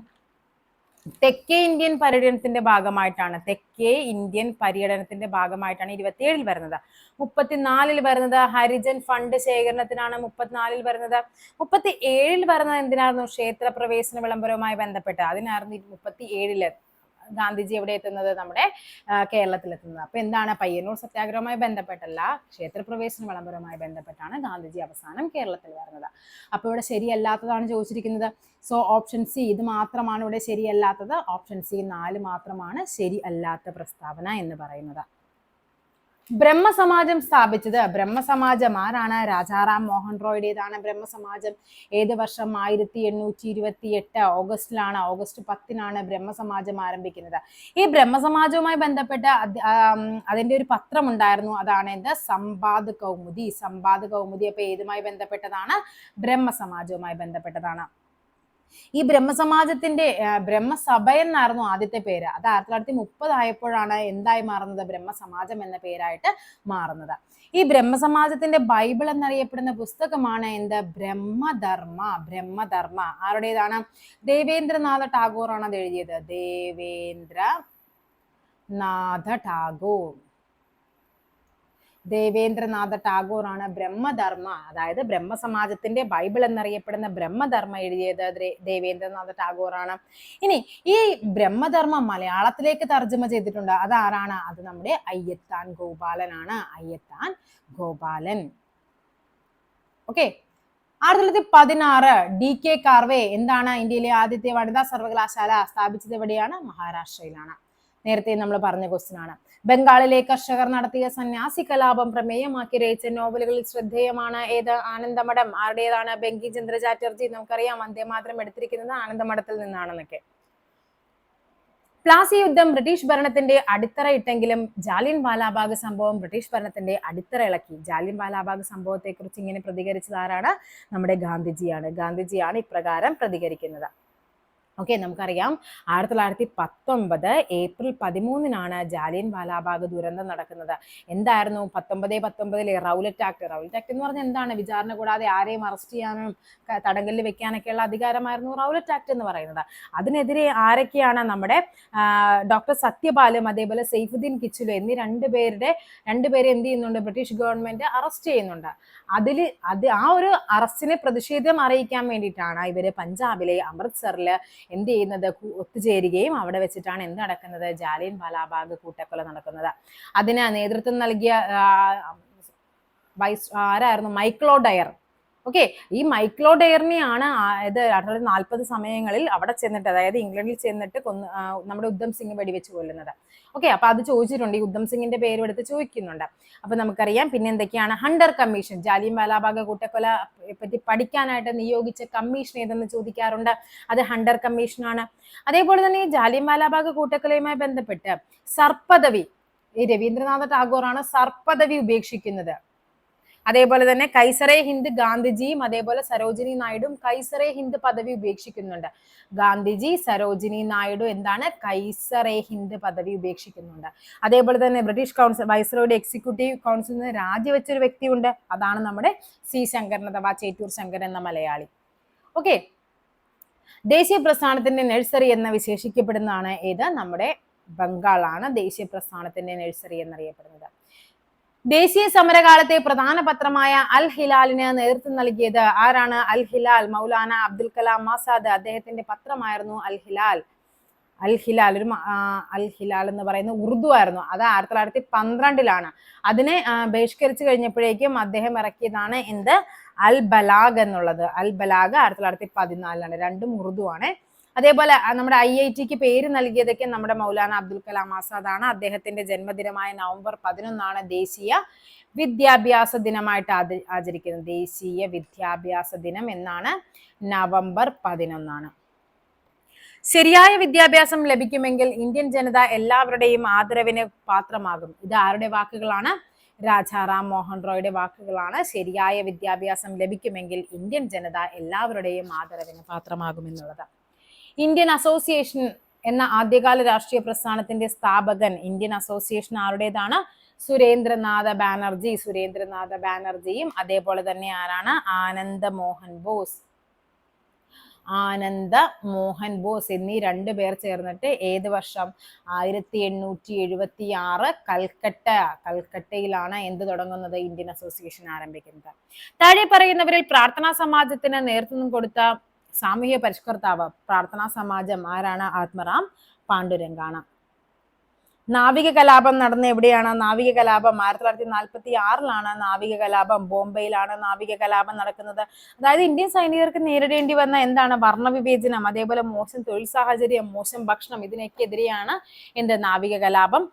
തെക്കേ ഇന്ത്യൻ പര്യടനത്തിന്റെ ഭാഗമായിട്ടാണ്. തെക്കേ ഇന്ത്യൻ പര്യടനത്തിന്റെ ഭാഗമായിട്ടാണ് ഇരുപത്തിയേഴിൽ വരുന്നത്. മുപ്പത്തിനാലിൽ വരുന്നത് ഹരിജൻ ഫണ്ട് ശേഖരണത്തിനാണ് മുപ്പത്തിനാലിൽ വരുന്നത്. മുപ്പത്തി ഏഴിൽ വരുന്നത് എന്തിനായിരുന്നു? ക്ഷേത്ര പ്രവേശന വിളംബരവുമായി ബന്ധപ്പെട്ട്. അതിനായിരുന്നു മുപ്പത്തി ഏഴിൽ ഗാന്ധിജി എവിടെ എത്തുന്നത്? നമ്മുടെ കേരളത്തിൽ എത്തുന്നത് അപ്പൊ എന്താണ്? പയ്യന്നൂർ സത്യാഗ്രഹവുമായി ബന്ധപ്പെട്ടല്ല ക്ഷേത്രപ്രവേശന വിളംബരവുമായി ബന്ധപ്പെട്ടാണ് ഗാന്ധിജി അവസാനം കേരളത്തിൽ വരുന്നത്. അപ്പൊ ഇവിടെ ശരിയല്ലാത്തതാണ് ചോദിച്ചിരിക്കുന്നത്. സോ ഓപ്ഷൻ സി ഇത് മാത്രമാണ് ഇവിടെ ശരിയല്ലാത്തത്. ഓപ്ഷൻ സി നാല് മാത്രമാണ് ശരിയല്ലാത്ത പ്രസ്താവന എന്ന് പറയുന്നത്. ബ്രഹ്മസമാജം സ്ഥാപിച്ചത്. ബ്രഹ്മസമാജം ആരാണ്? രാജാറാം മോഹൻ റോയുടേതാണ് ബ്രഹ്മസമാജം. ഏത് വർഷം? ആയിരത്തി എണ്ണൂറ്റി ഇരുപത്തി എട്ട് ഓഗസ്റ്റിലാണ് ഓഗസ്റ്റ് പത്തിനാണ് ബ്രഹ്മസമാജം ആരംഭിക്കുന്നത്. ഈ ബ്രഹ്മസമാജവുമായി ബന്ധപ്പെട്ട അതിന്റെ ഒരു പത്രം ഉണ്ടായിരുന്നു അതാണ് എന്ത്? സമ്പാദ് കൗമുദി. സമ്പാദ് കൗമുദി അപ്പൊ ഏതുമായി ബന്ധപ്പെട്ടതാണ്? ബ്രഹ്മസമാജവുമായി ബന്ധപ്പെട്ടതാണ്. ഈ ബ്രഹ്മസമാജത്തിന്റെ ബ്രഹ്മസഭ എന്നായിരുന്നു ആദ്യത്തെ പേര്. അത് ആയിരത്തി തൊള്ളായിരത്തി മുപ്പതായപ്പോഴാണ് എന്തായി മാറുന്നത്? ബ്രഹ്മസമാജം എന്ന പേരായിട്ട് മാറുന്നത്. ഈ ബ്രഹ്മസമാജത്തിന്റെ ബൈബിൾ എന്നറിയപ്പെടുന്ന പുസ്തകമാണ് എന്ത്? ബ്രഹ്മധർമ്മ ബ്രഹ്മധർമ്മ. ആരുടേതാണ്? ദേവേന്ദ്രനാഥ ടാഗോറാണ് അത് എഴുതിയത്. ദേവേന്ദ്ര നാഥ ടാഗോർ. ദേവേന്ദ്രനാഥ ടാഗോർ ആണ് ബ്രഹ്മധർമ്മ. അതായത് ബ്രഹ്മസമാജത്തിന്റെ ബൈബിൾ എന്നറിയപ്പെടുന്ന ബ്രഹ്മധർമ്മ എഴുതിയത് ദേവേന്ദ്രനാഥ ടാഗോർ ആണ് ഇനി ഈ ബ്രഹ്മധർമ്മ മലയാളത്തിലേക്ക് തർജമ ചെയ്തിട്ടുണ്ട്. അതാരാണ്? അത് നമ്മുടെ അയ്യത്താൻ ഗോപാലനാണ്. അയ്യത്താൻ ഗോപാലൻ. ഓക്കെ ആയിരത്തി തൊള്ളായിരത്തി പതിനാറ് ഡി കെ കാർവേ എന്താണ് ഇന്ത്യയിലെ ആദ്യത്തെ വനിതാ സർവകലാശാല? സ്ഥാപിച്ചത് എവിടെയാണ്? മഹാരാഷ്ട്രയിലാണ്. നേരത്തെ നമ്മൾ പറഞ്ഞ ക്വസ്റ്റ്യൻ ആണ്. ബംഗാളിലെ കർഷകർ നടത്തിയ സന്യാസി കലാപം പ്രമേയമാക്കി രചിച്ച നോവലുകളിൽ ശ്രദ്ധേയമാണ്. ഏത് ആനന്ദമഠം? ആരുടേതാണ്? ബംഗി ചന്ദ്ര ചാറ്റർജി നമുക്കറിയാം. വന്ദേമാതരം എടുത്തിരിക്കുന്നത് ആനന്ദമഠത്തിൽ നിന്നാണെന്നൊക്കെ. പ്ലാസി യുദ്ധം ബ്രിട്ടീഷ് ഭരണത്തിന്റെ അടിത്തറ ഇട്ടെങ്കിലും ജാലിയൻ വാലാബാഗ് സംഭവം ബ്രിട്ടീഷ് ഭരണത്തിന്റെ അടിത്തറ ഇളക്കി. ജാലിയൻ വാലാബാഗ് സംഭവത്തെ കുറിച്ച് ഇങ്ങനെ പ്രതികരിച്ചത് ആരാണ്? നമ്മുടെ ഗാന്ധിജിയാണ്. ഗാന്ധിജിയാണ് ഇപ്രകാരം പ്രതികരിക്കുന്നത്. ഓക്കെ നമുക്കറിയാം. ആയിരത്തി തൊള്ളായിരത്തി പത്തൊമ്പത് ഏപ്രിൽ പതിമൂന്നിനാണ് ജാലിയൻ വാലാബാഗ് ദുരന്തം നടക്കുന്നത്. എന്തായിരുന്നു? പത്തൊമ്പത് പത്തൊമ്പതിലെ റൗലറ്റ് ആക്ട് റൗലറ്റ് ആക്ട് എന്ന് പറഞ്ഞാൽ എന്താണ്? വിചാരണ കൂടാതെ ആരെയും അറസ്റ്റ് ചെയ്യാനും തടങ്കലിൽ വെക്കാനൊക്കെയുള്ള അധികാരമായിരുന്നു റൗലറ്റ് ആക്ട് എന്ന് പറയുന്നത്. അതിനെതിരെ ആരൊക്കെയാണ് നമ്മുടെ ഡോക്ടർ സത്യപാലും അതേപോലെ സെയ്ഫുദ്ദീൻ കിച്ചുലു എന്നീ രണ്ടുപേരുടെ രണ്ടുപേരെ എന്ത് ചെയ്യുന്നുണ്ട്? ബ്രിട്ടീഷ് ഗവൺമെന്റ് അറസ്റ്റ് ചെയ്യുന്നുണ്ട്. അതിൽ അത് ആ ഒരു അറസ്റ്റിനെ പ്രതിഷേധം അറിയിക്കാൻ വേണ്ടിയിട്ടാണ് ഇവർ പഞ്ചാബിലെ അമൃത്സറിൽ എന്ത് ചെയ്യുന്നത്? ഒത്തുചേരുകയും അവിടെ വെച്ചിട്ടാണ് എന്ത് നടക്കുന്നത്? ജാലിയൻ വാലാബാഗ് കൂട്ടക്കൊല നടക്കുന്നത്. അതിന് നേതൃത്വം നൽകിയ വൈസ് ആരായിരുന്നു? മൈക്ലോ ഡയർ. ഓക്കെ ഈ മൈക്ലോ ഡയറിനെയാണ് ഇത് ആയിരത്തി നാൽപ്പത് സമയങ്ങളിൽ അവിടെ ചെന്നിട്ട് അതായത് ഇംഗ്ലണ്ടിൽ ചെന്നിട്ട് കൊന്ന് നമ്മുടെ ഉദ്ധം സിംഗ് വെടിവെച്ച് കൊല്ലുന്നത്. ഓക്കെ അപ്പൊ അത് ചോദിച്ചിട്ടുണ്ട് ഈ ഉദ്ധം സിംഗിന്റെ പേരെടുത്ത് ചോദിക്കുന്നുണ്ട്. അപ്പൊ നമുക്കറിയാം പിന്നെ എന്തൊക്കെയാണ്? ഹണ്ടർ കമ്മീഷൻ ജാലിയൻ വാലാബാഗ് കൂട്ടക്കൊല പറ്റി പഠിക്കാനായിട്ട് നിയോഗിച്ച കമ്മീഷൻ ഏതെന്ന് ചോദിക്കാറുണ്ട്? അത് ഹണ്ടർ കമ്മീഷനാണ്. അതേപോലെ തന്നെ ഈ ജാലിയൻ വാലാബാഗ് കൂട്ടക്കൊലയുമായി ബന്ധപ്പെട്ട് സർപ്പദവി ഈ രവീന്ദ്രനാഥ ടാഗോറാണ് സർപ്പദവി ഉപേക്ഷിക്കുന്നത്. അതേപോലെ തന്നെ കൈസറേ ഹിന്ദ് ഗാന്ധിജിയും അതേപോലെ സരോജിനി നായിഡും കൈസറേ ഹിന്ദ് പദവി ഉപേക്ഷിക്കുന്നുണ്ട്. ഗാന്ധിജി സരോജിനി നായിഡു എന്താണ്? കൈസറേ ഹിന്ദ് പദവി ഉപേക്ഷിക്കുന്നുണ്ട്. അതേപോലെ തന്നെ ബ്രിട്ടീഷ് കൗൺസിൽ വൈസ്രോയുടെ എക്സിക്യൂട്ടീവ് കൗൺസിലിൽ നിന്ന് രാജിവെച്ചൊരു വ്യക്തിയുണ്ട്. അതാണ് നമ്മുടെ സി ശങ്കരൻ അഥവാ ചേറ്റൂർ ശങ്കരൻ എന്ന മലയാളി. ഓക്കെ ദേശീയ പ്രസ്ഥാനത്തിന്റെ നഴ്സറി എന്ന് വിശേഷിക്കപ്പെടുന്നതാണ് ഏത്? നമ്മുടെ ബംഗാളാണ് ദേശീയ പ്രസ്ഥാനത്തിന്റെ നഴ്സറി എന്നറിയപ്പെടുന്നത്. ദേശീയ സമരകാലത്തെ പ്രധാന പത്രമായ അൽ ഹിലാലിന് നേതൃത്വം നൽകിയത് ആരാണ്? അൽ ഹിലാൽ മൗലാന അബ്ദുൽ കലാം ആസാദ് അദ്ദേഹത്തിന്റെ പത്രമായിരുന്നു അൽ ഹിലാൽ. അൽ ഹിലാൽ ഒരു അൽ ഹിലാൽ എന്ന് പറയുന്ന ഉറുദു ആയിരുന്നു. അത് ആയിരത്തി തൊള്ളായിരത്തി പന്ത്രണ്ടിലാണ്. അതിനെ ബഹിഷ്കരിച്ചു കഴിഞ്ഞപ്പോഴേക്കും അദ്ദേഹം ഇറക്കിയതാണ് എന്ത്? അൽ ബലാഗ് എന്നുള്ളത്. അൽ ബലാഗ് ആയിരത്തി തൊള്ളായിരത്തി പതിനാലിലാണ്. രണ്ടും ഉറുദു ആണ്. അതേപോലെ നമ്മുടെ ഐ ഐ ടിക്ക് പേര് നൽകിയതൊക്കെ നമ്മുടെ മൗലാന അബ്ദുൽ കലാം ആസാദ് ആണ് അദ്ദേഹത്തിന്റെ ജന്മദിനമായ നവംബർ പതിനൊന്നാണ് ദേശീയ വിദ്യാഭ്യാസ ദിനമായിട്ട് ആചരിക്കുന്നത്. ദേശീയ വിദ്യാഭ്യാസ ദിനം എന്നാണ് നവംബർ പതിനൊന്നാണ്. ശരിയായ വിദ്യാഭ്യാസം ലഭിക്കുമെങ്കിൽ ഇന്ത്യൻ ജനത എല്ലാവരുടെയും ആദരവിന് പാത്രമാകും. ഇത് ആരുടെ വാക്കുകളാണ്? രാജാറാം മോഹൻ റോയുടെ വാക്കുകളാണ്. ശരിയായ വിദ്യാഭ്യാസം ലഭിക്കുമെങ്കിൽ ഇന്ത്യൻ ജനത എല്ലാവരുടെയും ആദരവിന് പാത്രമാകുമെന്നുള്ളത് ഇന്ത്യൻ അസോസിയേഷൻ എന്ന ആദ്യകാല രാഷ്ട്രീയ പ്രസ്ഥാനത്തിന്റെ സ്ഥാപകൻ ഇന്ത്യൻ അസോസിയേഷൻ ആരുടേതാണ്? സുരേന്ദ്രനാഥ ബാനർജി. സുരേന്ദ്രനാഥ ബാനർജിയും അതേപോലെ തന്നെ ആരാണ്? ആനന്ദ മോഹൻ ബോസ്. ആനന്ദ മോഹൻ ബോസ് എന്നീ രണ്ടു പേർ ചേർന്നിട്ട് ഏത് വർഷം? ആയിരത്തി എണ്ണൂറ്റി എഴുപത്തി ആറ് കൽക്കട്ട. കൽക്കട്ടയിലാണ് എന്ത് തുടങ്ങുന്നത്? ഇന്ത്യൻ അസോസിയേഷൻ ആരംഭിക്കുന്നത്. താഴെ പറയുന്നവരിൽ പ്രാർത്ഥനാ സമാജത്തിന് നേതൃത്വം കൊടുത്ത സാമൂഹ്യ പരിഷ്കർത്താവ് പ്രാർത്ഥനാ സമാജം ആരാണ്? ആത്മറാം പാണ്ഡുരംഗാണ്. നാവിക കലാപം നടന്ന എവിടെയാണ്? നാവിക കലാപം ആയിരത്തി തൊള്ളായിരത്തി നാൽപ്പത്തി ആറിലാണ് നാവിക കലാപം ബോംബെയിലാണ് നാവിക കലാപം നടക്കുന്നത്. അതായത് ഇന്ത്യൻ സൈനികർക്ക് നേരിടേണ്ടി വന്ന എന്താണ് വർണവിവേചനം അതേപോലെ മോശം തൊഴിൽ സാഹചര്യം മോശം ഭക്ഷണം ഇതിനൊക്കെതിരെയാണ് എന്ത് നാവിക കലാപം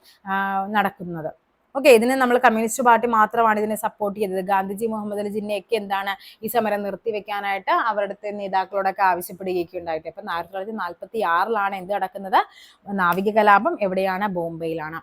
നടക്കുന്നത്. ഓക്കെ ഇതിന് നമ്മൾ കമ്മ്യൂണിസ്റ്റ് പാർട്ടി മാത്രമാണ് ഇതിനെ സപ്പോർട്ട് ചെയ്തത്. ഗാന്ധിജി മുഹമ്മദ് അലി ജിന്നയൊക്കെ എന്താണ് ഈ സമരം നിർത്തിവെക്കാനായിട്ട് അവരുടെ നേതാക്കളോടൊക്കെ ആവശ്യപ്പെടുകയൊക്കെ ഉണ്ടായിട്ട്. ഇപ്പം ആയിരത്തി തൊള്ളായിരത്തി നാൽപ്പത്തി ആറിലാണ് എന്ത് നടക്കുന്നത്? നാവിക കലാപം എവിടെയാണ്? ബോംബെയിലാണ്.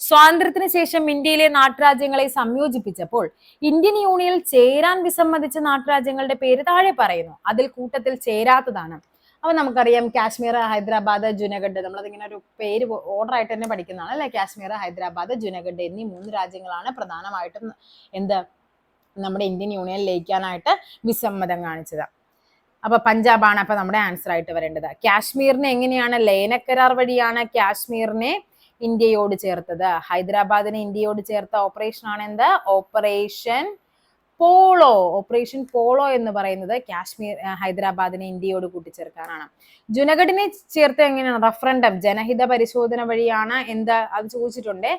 സ്വാതന്ത്ര്യത്തിന് ശേഷം ഇന്ത്യയിലെ നാട്ടുരാജ്യങ്ങളെ സംയോജിപ്പിച്ചപ്പോൾ ഇന്ത്യൻ യൂണിയനിൽ ചേരാൻ വിസമ്മതിച്ച നാട്ടുരാജ്യങ്ങളുടെ പേര് താഴെ പറയുന്നു. അതിൽ കൂട്ടത്തിൽ ചേരാത്തതാണ്. അപ്പൊ നമുക്കറിയാം കാശ്മീർ ഹൈദരാബാദ് ജുനഗഡ് നമ്മളതിങ്ങനെ ഒരു പേര് ഓർഡർ ആയിട്ട് തന്നെ പഠിക്കുന്നതാണ് അല്ലെ? കാശ്മീർ ഹൈദരാബാദ് ജുനഗഡ് എന്നീ മൂന്ന് രാജ്യങ്ങളാണ് പ്രധാനമായിട്ടും എന്ത് നമ്മുടെ ഇന്ത്യൻ യൂണിയൻ ലയിക്കാനായിട്ട് വിസമ്മതം കാണിച്ചത്. അപ്പൊ പഞ്ചാബാണ് അപ്പൊ നമ്മുടെ ആൻസർ ആയിട്ട് വരേണ്ടത്. കാശ്മീരിനെ എങ്ങനെയാണ് ലയനക്കരാർ വഴിയാണ് കാശ്മീരിനെ ഇന്ത്യയോട് ചേർത്തത്? ഹൈദരാബാദിനെ ഇന്ത്യയോട് ചേർത്ത ഓപ്പറേഷൻ ആണ് എന്ത്? ഓപ്പറേഷൻ പോളോ ഓപ്പറേഷൻ പോളോ എന്ന് പറയുന്നത് കാശ്മീർ ഹൈദരാബാദിനെ ഇന്ത്യയോട് കൂട്ടിച്ചേർക്കാനാണ്. ജുനഗഡിനെ ചേർത്ത് എങ്ങനെയാണ്? റഫറൻഡം ജനഹിത പരിശോധന വഴിയാണ് എന്താ? അത് ചോദിച്ചിട്ടുണ്ട്.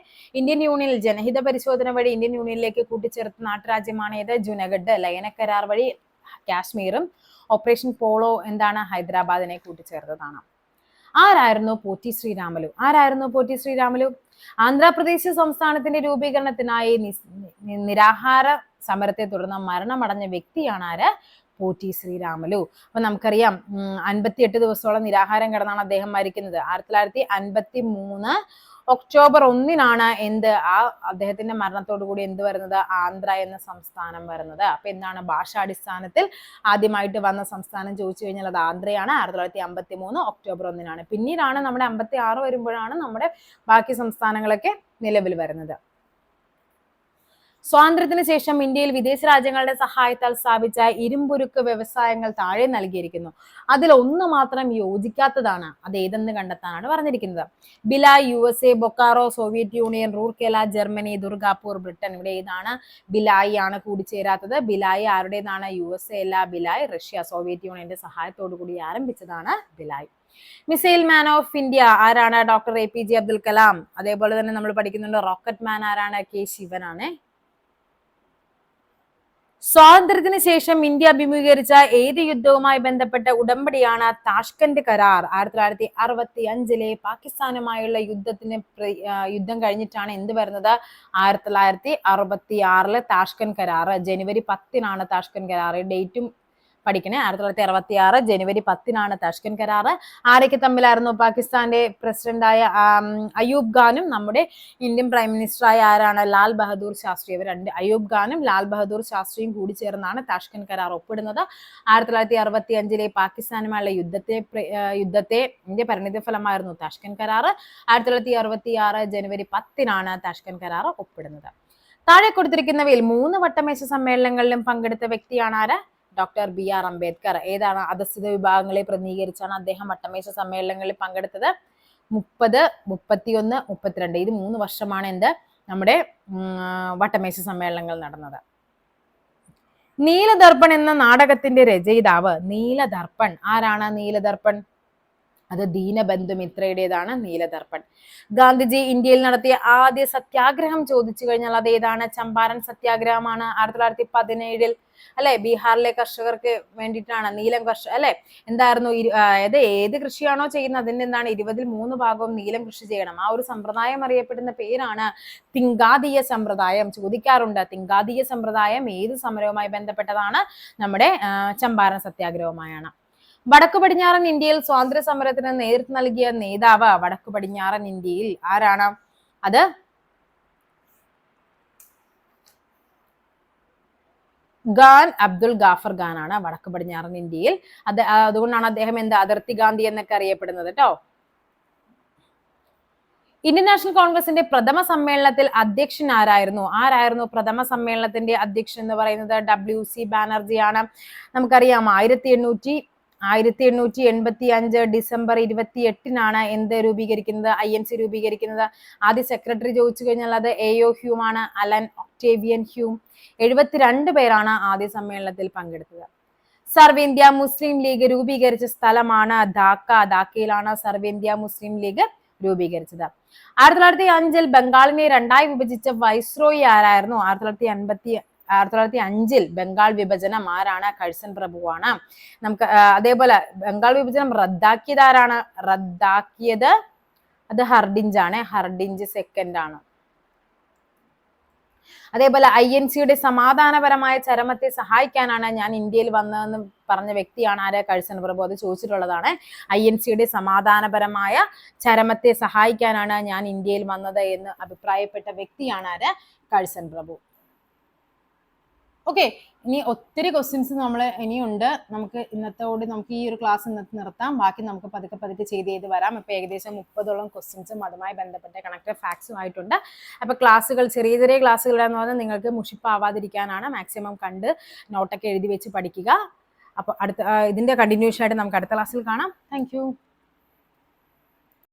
ഇന്ത്യൻ യൂണിയനിൽ ജനഹിത പരിശോധന വഴി ഇന്ത്യൻ യൂണിയനിലേക്ക് കൂട്ടിച്ചേർത്ത നാട്ടുരാജ്യമാണ് ഏത്? ജുനഗഡ് ലയനക്കരാർ വഴി കാശ്മീറും ഓപ്പറേഷൻ പോളോ എന്താണ്? ഹൈദരാബാദിനെ കൂട്ടിച്ചേർത്തതാണ്. ആരായിരുന്നു പോറ്റി ശ്രീരാമലു? ആരായിരുന്നു പോറ്റി ശ്രീരാമലു? ആന്ധ്രാപ്രദേശ് സംസ്ഥാനത്തിന്റെ രൂപീകരണത്തിനായി നിരാഹാര സമരത്തെ തുടർന്ന് മരണമടഞ്ഞ വ്യക്തിയാണ് ആര്? പോറ്റി ശ്രീരാമലു. അപ്പൊ നമുക്കറിയാം അൻപത്തിയെട്ട് ദിവസത്തോളം നിരാഹാരം കിടന്നാണ് അദ്ദേഹം മരിക്കുന്നത്. ആയിരത്തി തൊള്ളായിരത്തി അൻപത്തി മൂന്ന് ഒക്ടോബർ ഒന്നിനാണ് എന്ത് ആ അദ്ദേഹത്തിന്റെ മരണത്തോടു കൂടി എന്ത് വരുന്നത്? ആന്ധ്ര എന്ന സംസ്ഥാനം വരുന്നത്. അപ്പൊ എന്താണ് ഭാഷാടിസ്ഥാനത്തിൽ ആദ്യമായിട്ട് വന്ന സംസ്ഥാനം ചോദിച്ചു കഴിഞ്ഞാൽ അത് ആന്ധ്രയാണ്. ആയിരത്തി തൊള്ളായിരത്തി അമ്പത്തി മൂന്ന് ഒക്ടോബർ ഒന്നിനാണ്. പിന്നീടാണ് നമ്മുടെ അമ്പത്തി ആറ് വരുമ്പോഴാണ് നമ്മുടെ ബാക്കി സംസ്ഥാനങ്ങളൊക്കെ നിലവിൽ വരുന്നത്. സ്വാതന്ത്ര്യത്തിന് ശേഷം ഇന്ത്യയിൽ വിദേശ രാജ്യങ്ങളുടെ സഹായത്താൽ സ്ഥാപിച്ച ഇരുമ്പുരുക്ക് വ്യവസായങ്ങൾ താഴെ നൽകിയിരിക്കുന്നു. അതിൽ ഒന്ന് മാത്രം യോജിക്കാത്തതാണ് അത് ഏതെന്ന് കണ്ടെത്താനാണ് പറഞ്ഞിരിക്കുന്നത്. Bhilai U S A Bokaro Soviet Union Rourkela Germany Durgapur Britain ഇവിടെ ഏതാണ്? ബിലായി ആണ് കൂടിച്ചേരാത്തത്. ബിലായി ആരുടേതാണ്? യു എസ് എ അല്ല. ബിലായ് റഷ്യ. സോവിയറ്റ് യൂണിയന്റെ സഹായത്തോടു കൂടി ആരംഭിച്ചതാണ് Bhilai. Missile man of India ആരാണ്? Doctor A P J Abdul Kalam. അതേപോലെ തന്നെ നമ്മൾ പഠിക്കുന്നുണ്ട് റോക്കറ്റ് മാൻ ആരാണ്? കെ ശിവനാണ്. സ്വാതന്ത്ര്യത്തിന് ശേഷം ഇന്ത്യ അഭിമുഖീകരിച്ച ഏത് യുദ്ധവുമായി ബന്ധപ്പെട്ട ഉടമ്പടിയാണ് താഷ്കന്റ് കരാർ? ആയിരത്തി തൊള്ളായിരത്തി അറുപത്തി അഞ്ചിലെ പാകിസ്ഥാനുമായുള്ള യുദ്ധത്തിന് യുദ്ധം കഴിഞ്ഞിട്ടാണ് എന്ത് വരുന്നത്? ആയിരത്തി തൊള്ളായിരത്തി അറുപത്തി ആറിലെ താഷ്കൻ കരാർ ജനുവരി പത്തിനാണ് താഷ്കൻ കരാർ. ഡേറ്റും പഠിക്കണേ. ആയിരത്തി തൊള്ളായിരത്തി അറുപത്തി ആറ് ജനുവരി പത്തിനാണ് താഷ്കൻ കരാറ് ആരൊക്കെ തമ്മിലായിരുന്നു? പാകിസ്ഥാന്റെ പ്രസിഡന്റായ അയൂബ് ഖാനും നമ്മുടെ ഇന്ത്യൻ പ്രൈം മിനിസ്റ്ററായ ആരാണ്? ലാൽ ബഹദൂർ ശാസ്ത്രി. ഇവർ രണ്ട് അയൂബ് ഖാനും ലാൽ ബഹദൂർ ശാസ്ത്രിയും കൂടി ചേർന്നാണ് താഷ്കൻ കരാർ ഒപ്പിടുന്നത്. ആയിരത്തി തൊള്ളായിരത്തി അറുപത്തി അഞ്ചിലെ പാകിസ്ഥാനുമായുള്ള യുദ്ധത്തെ യുദ്ധത്തെ ഇന്ത്യ പരിണിത ഫലമായിരുന്നു താഷ്കൻ കരാർ. ആയിരത്തി തൊള്ളായിരത്തി അറുപത്തി ആറ് ജനുവരി പത്തിനാണ് താഷ്കൻ കരാർ ഒപ്പിടുന്നത്. താഴെ കൊടുത്തിരിക്കുന്നവയിൽ മൂന്ന് വട്ടമേശ സമ്മേളനങ്ങളിലും പങ്കെടുത്ത വ്യക്തിയാണ് ആര്? Doctor B R Ambedkar. ഏതാണ് അധസ്ഥിത വിഭാഗങ്ങളെ പ്രതിനിധീകരിച്ചാണ് അദ്ദേഹം വട്ടമേശ സമ്മേളനങ്ങളിൽ പങ്കെടുത്തത്? മുപ്പത് മുപ്പത്തിയൊന്ന് മുപ്പത്തിരണ്ട്. ഇത് മൂന്ന് വർഷമാണ് എന്ത്? നമ്മുടെ വട്ടമേശ സമ്മേളനങ്ങൾ നടന്നത്. നീലദർപ്പൺ എന്ന നാടകത്തിന്റെ രചയിതാവ് നീലദർപ്പൺ. ആരാണ് നീലദർപ്പൺ? അത് ദീനബന്ധു മിത്രയുടേതാണ് നീലദർപ്പൺ. ഗാന്ധിജി ഇന്ത്യയിൽ നടത്തിയ ആദ്യ സത്യാഗ്രഹം ചോദിച്ചു കഴിഞ്ഞാൽ അത് ഏതാണ്? ചമ്പാരൻ സത്യാഗ്രഹമാണ് ആയിരത്തി തൊള്ളായിരത്തി പതിനേഴിൽ അല്ലെ? ബീഹാറിലെ കർഷകർക്ക് വേണ്ടിയിട്ടാണ് നീലം കർഷ അല്ലെ? എന്തായിരുന്നു അതായത് ഏത് കൃഷിയാണോ ചെയ്യുന്നത്? അതിന് എന്താണ് ഇരുപതിൽ മൂന്ന് ഭാഗവും നീലം കൃഷി ചെയ്യണം. ആ ഒരു സമ്പ്രദായം അറിയപ്പെടുന്ന പേരാണ് തിങ്കാതീയ സമ്പ്രദായം. ചോദിക്കാറുണ്ട് തിങ്കാതീയ സമ്പ്രദായം ഏത് സമരവുമായി ബന്ധപ്പെട്ടതാണ്? നമ്മുടെ ചമ്പാരൻ സത്യാഗ്രഹവുമായാണ്. വടക്കു പടിഞ്ഞാറൻ ഇന്ത്യയിൽ സ്വാതന്ത്ര്യ സമരത്തിന് നേതൃത്വം നൽകിയ നേതാവ് വടക്കു പടിഞ്ഞാറൻ ഇന്ത്യയിൽ ആരാണ്? അത് ഖാൻ അബ്ദുൽ ഗാഫർ ഖാൻ ആണ് വടക്കു പടിഞ്ഞാറൻ ഇന്ത്യയിൽ. അത് അതുകൊണ്ടാണ് അദ്ദേഹം എന്ത് അതിർത്തി ഗാന്ധി എന്നൊക്കെ അറിയപ്പെടുന്നത് കേട്ടോ ഇന്ത്യൻ നാഷണൽ കോൺഗ്രസിന്റെ പ്രഥമ സമ്മേളനത്തിൽ അധ്യക്ഷൻ ആരായിരുന്നു? ആരായിരുന്നു പ്രഥമ സമ്മേളനത്തിന്റെ അധ്യക്ഷൻ എന്ന് പറയുന്നത്? ഡബ്ല്യു സി ആണ്. നമുക്കറിയാം ആയിരത്തി എണ്ണൂറ്റി ആയിരത്തി എണ്ണൂറ്റി എൺപത്തി അഞ്ച് ഡിസംബർ ഇരുപത്തി എട്ടിനാണ് എന്ത് രൂപീകരിക്കുന്നത്? ഐ എൻ സി രൂപീകരിക്കുന്നത്. ആദ്യ സെക്രട്ടറി ചോദിച്ചു കഴിഞ്ഞാൽ അത് എ ഒ ഹ്യൂം ആണ് അലൻ ഒക്ടേവിയൻ ഹ്യൂം. എഴുപത്തിരണ്ട് പേരാണ് ആദ്യ സമ്മേളനത്തിൽ പങ്കെടുത്തത്. സർവേന്ത്യ മുസ്ലിം ലീഗ് രൂപീകരിച്ച സ്ഥലമാണ് ധാക്ക. ധാക്കയിലാണ് സർവേന്ത്യ മുസ്ലിം ലീഗ് രൂപീകരിച്ചത്. ആയിരത്തി തൊള്ളായിരത്തി അഞ്ചിൽ ബംഗാളിനെ രണ്ടായി വിഭജിച്ച വൈസ്രോയി ആരായിരുന്നു? ആയിരത്തി തൊള്ളായിരത്തി അൻപത്തി ആയിരത്തി തൊള്ളായിരത്തി അഞ്ചിൽ ബംഗാൾ വിഭജനം ആരാണ്? കഴ്സൺ പ്രഭുവാണ്. നമുക്ക് അതേപോലെ ബംഗാൾ വിഭജനം റദ്ദാക്കിയത് ആരാണ് റദ്ദാക്കിയത് അത് ഹർഡിഞ്ച് ആണ്. ഹർഡിഞ്ച് സെക്കൻഡ് ആണ്. അതേപോലെ ഐ എൻ സിയുടെ സമാധാനപരമായ ചരമത്തെ സഹായിക്കാനാണ് ഞാൻ ഇന്ത്യയിൽ വന്നതെന്ന് പറഞ്ഞ വ്യക്തിയാണ് ആരെ? കഴ്സൺ പ്രഭു. അത് ചോദിച്ചിട്ടുള്ളതാണ്. ഐ എൻ സിയുടെ സമാധാനപരമായ ചരമത്തെ സഹായിക്കാനാണ് ഞാൻ ഇന്ത്യയിൽ വന്നത് എന്ന് അഭിപ്രായപ്പെട്ട വ്യക്തിയാണ് ആര്? കഴ്സൺ പ്രഭു. ഓക്കെ ഇനി ഒത്തിരി ക്വസ്റ്റ്യൻസ് നമ്മൾ ഇനിയുണ്ട്. നമുക്ക് ഇന്നത്തോട് നമുക്ക് ഈ ഒരു ക്ലാസ് ഇന്നത്തെ നിർത്താം. ബാക്കി നമുക്ക് പതുക്കെ പതുക്കെ ചെയ്ത് ചെയ്ത് വരാം. അപ്പോൾ ഏകദേശം മുപ്പതോളം ക്വസ്റ്റ്യൻസും അതുമായി ബന്ധപ്പെട്ട കണക്റ്റഡ് ഫാക്ട്സും ആയിട്ടുണ്ട്. അപ്പോൾ ക്ലാസ്സുകൾ ചെറിയ ചെറിയ ക്ലാസ്സുകൾ എന്ന് പറഞ്ഞാൽ നിങ്ങൾക്ക് മുഷിപ്പാവാതിരിക്കാനാണ് മാക്സിമം കണ്ട് നോട്ടൊക്കെ എഴുതി വെച്ച് പഠിക്കുക. അപ്പോൾ അടുത്ത ഇതിന്റെ കണ്ടിന്യൂഷൻ ആയിട്ട് നമുക്ക് അടുത്ത ക്ലാസ്സിൽ കാണാം. താങ്ക്